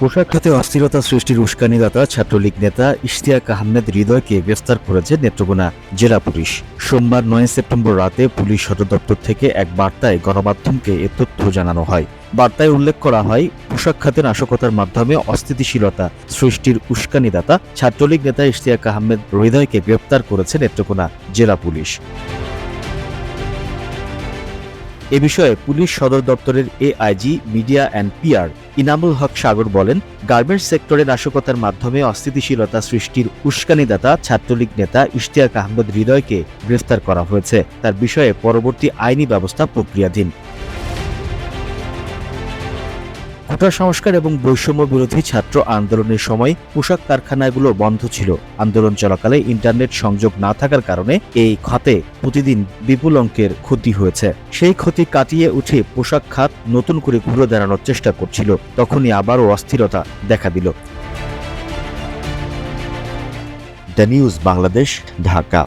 পোশাক খাতে অস্থিরতা সৃষ্টির উস্কানিদাতা ছাত্রলীগ নেতা ইশতিয়াক আহমেদ হৃদয়কে গ্রেফতার করেছে নেত্রকোনা জেলা পুলিশ। সোমবার নয় সেপ্টেম্বর রাতে পুলিশ সদর দপ্তর থেকে এক বার্তায় গণমাধ্যমকে এ তথ্য জানানো হয়। বার্তায় উল্লেখ করা হয়, পোশাক খাতে নাশকতার মাধ্যমে অস্থিতিশীলতা সৃষ্টির উস্কানিদাতা ছাত্রলীগ নেতা ইশতিয়াক আহমেদ হৃদয়কে গ্রেফতার করেছে নেত্রকোনা জেলা পুলিশ। এ বিষয়ে পুলিশ সদর দপ্তরের AIG media and PR Inamul Haque Sagar বলেন, গার্মেন্টস সেক্টরে নাশকতার মাধ্যমে অস্থিতিশীলতা সৃষ্টির উস্কানিদাতা ছাত্রলীগ নেতা ইশতিয়াক আহমদ হৃদয়কে গ্রেফতার করা হয়েছে। তার বিষয়ে পরবর্তী আইনি ব্যবস্থা প্রক্রিয়াধীন। কোটা সংস্কার এবং বৈষম্য বিরোধী ছাত্র আন্দোলনের সময় পোশাক কারখানাগুলো বন্ধ ছিল। আন্দোলন চলাকালে ইন্টারনেট সংযোগ না থাকার কারণে এই খাতে প্রতিদিন বিপুল অঙ্কের ক্ষতি হয়েছে। সেই ক্ষতি কাটিয়ে উঠে পোশাক খাত নতুন করে ঘুরে দাঁড়ানোর চেষ্টা করছিল। তখনই আবারও অস্থিরতা দেখা দিল। The news Bangladesh, Dhaka.